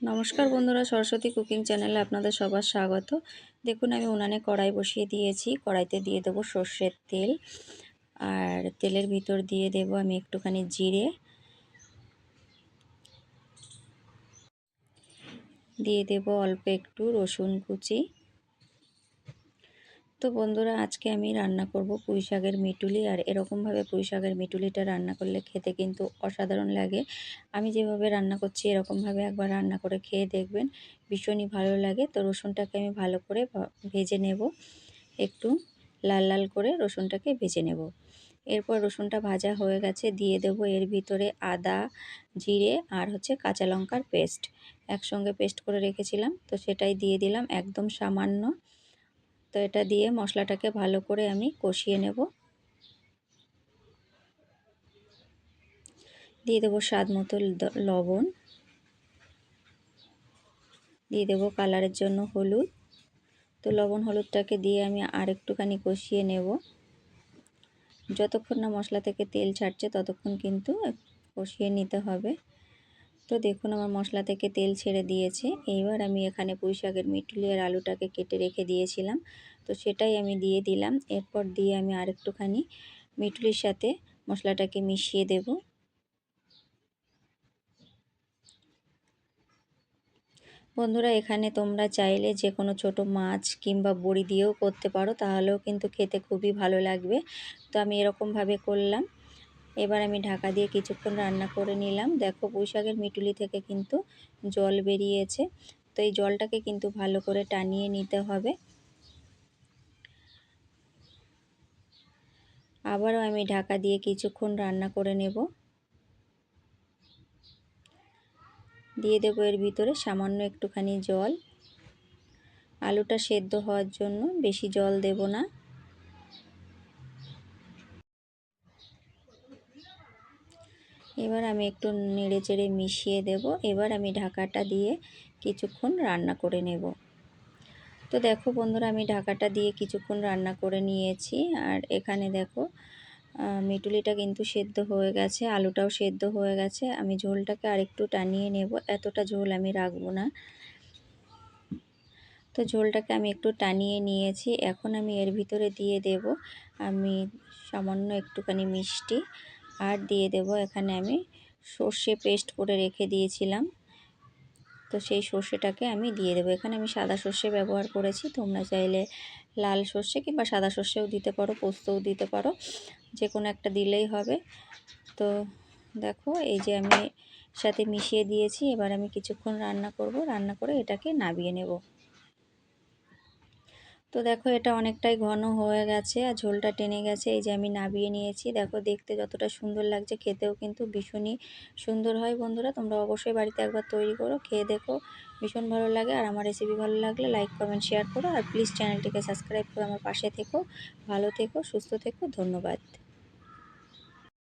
নমস্কার বন্ধুরা, সরস্বতী কুকিং চ্যানেলে আপনাদের সবার স্বাগত। দেখুন, আমি উনানে কড়াই বসিয়ে দিয়েছি। কড়াইতে দিয়ে দেবো সর্ষের তেল। আর তেলের ভিতর দিয়ে দেব আমি একটুখানি জিরে। দিয়ে দেব অল্প একটু রসুন কুচি। তো বন্ধুরা, আজকে আমি রান্না করব পুঁই শাকের মিটুলি। আর এরকমভাবে পুঁই শাকের মিটুলিটা রান্না করলে খেতে কিন্তু অসাধারণ লাগে। আমি যেভাবে রান্না করছি, এরকমভাবে একবার রান্না করে খেয়ে দেখবেন। ভীষণই ভালো লাগে। তো রসুনটাকে আমি ভালো করে ভেজে নেব। একটু লাল লাল করে রসুনটাকে ভেজে নেব। এরপর রসুনটা ভাজা হয়ে গেছে, দিয়ে দেব এর ভিতরে আদা, জিরে আর হচ্ছে কাঁচা লঙ্কার পেস্ট। একসঙ্গে পেস্ট করে রেখেছিলাম, তো সেটাই দিয়ে দিলাম একদম সামান্য তো এটা দিয়ে মশলাটাকে ভালো করে আমি কষিয়ে নেব। দিয়ে দেবো স্বাদ মতো লবণ। দিয়ে দেবো কালারের জন্য হলুদ। তো লবণ হলুদটাকে দিয়ে আমি আর একটুখানি কষিয়ে নেব। যতক্ষণ না মশলা থেকে তেল ছাড়ছে ততক্ষণ কিন্তু কষিয়ে নিতে হবে। তো দেখুন, আমার মশলা থেকে তেল ছেড়ে দিয়েছে। এইবার আমি এখানে পুঁই শাকের মিটুলি আর আলুটাকে কেটে রেখে দিয়েছিলাম। তো সেটাই আমি দিয়ে দিলাম। এরপর দিয়ে আমি আরেকটুখানি মিটুলির সাথে মশলাটাকে মিশিয়ে দেব। বন্ধুরা, এখানে তোমরা চাইলে যে কোনো ছোট মাছ কিংবা বড়ি দিয়েও করতে পারো। তাহলেও কিন্তু খেতে খুবই ভালো লাগবে। তো আমি এরকমভাবে করলাম। এবার আমি ঢাকা দিয়ে কিছুক্ষণ রান্না করে নিলাম। দেখো পুঁইশাকের মিটুলি থেকে কিন্তু জল বেরিয়েছে। তো এই জলটাকে কিন্তু ভালো করে টানিয়ে নিতে হবে। আবারও আমি ঢাকা দিয়ে কিছুক্ষণ রান্না করে নেব। দিয়ে দেবো এর ভিতরে সামান্য একটুখানি জল। আলুটা সেদ্ধ হওয়ার জন্য বেশি জল দেব না। এবার আমি একটু নেড়ে চেড়ে মিশিয়ে দেব। এবার আমি ঢাকাটা দিয়ে কিছুক্ষণ রান্না করে নেব। তো দেখো বন্ধুরা, আমি ঢাকাটা দিয়ে কিছুক্ষণ রান্না করে নিয়েছি। আর এখানে দেখো মিটুলিটা কিন্তু সেদ্ধ হয়ে গেছে, আলুটাও সেদ্ধ হয়ে গেছে। আমি ঝোলটাকে আরেকটু টানিয়ে নেব। এতটা ঝোল আমি রাখব না। তো ঝোলটাকে আমি একটু টানিয়ে নিয়েছি। এখন আমি এর ভিতরে দিয়ে দেব। আমি সামান্য একটুখানি মিষ্টি। আর দিয়ে দেব। এখানে আমি সর্ষে পেস্ট করে রেখে দিয়েছিলাম। তো সেই সর্ষেটাকে আমি দিয়ে দেবো। এখানে আমি সাদা সর্ষে ব্যবহার করেছি। তোমরা চাইলে লাল সর্ষে কিংবা সাদা সর্ষেও দিতে পারো, পোস্তও দিতে পারো যে কোনো একটা দিলেই হবে। তো দেখো, এই যে আমি সাথে মিশিয়ে দিয়েছি। এবার আমি কিছুক্ষণ রান্না করব। রান্না করে এটাকে নাবিয়ে নেব। তো দেখো এটা অনেকটাই ঘন হয়ে গেছে আর ঝোলটা টেনে গেছে। এই যে আমি নাবিয়ে নিয়েছি। দেখো দেখতে যতটা সুন্দর লাগছে, খেতেও কিন্তু ভীষণই সুন্দর হয় বন্ধুরা। তোমরা অবশ্যই বাড়িতে একবার তৈরি করো, খেয়ে দেখো। ভীষণ ভালো লাগে আর আমার রেসিপি ভালো লাগলে লাইক কমেন্ট শেয়ার করো। আর প্লিজ চ্যানেলটিকে সাবস্ক্রাইব করে আমার পাশে থেকো। ভালো থেকো, সুস্থ থেকো, ধন্যবাদ।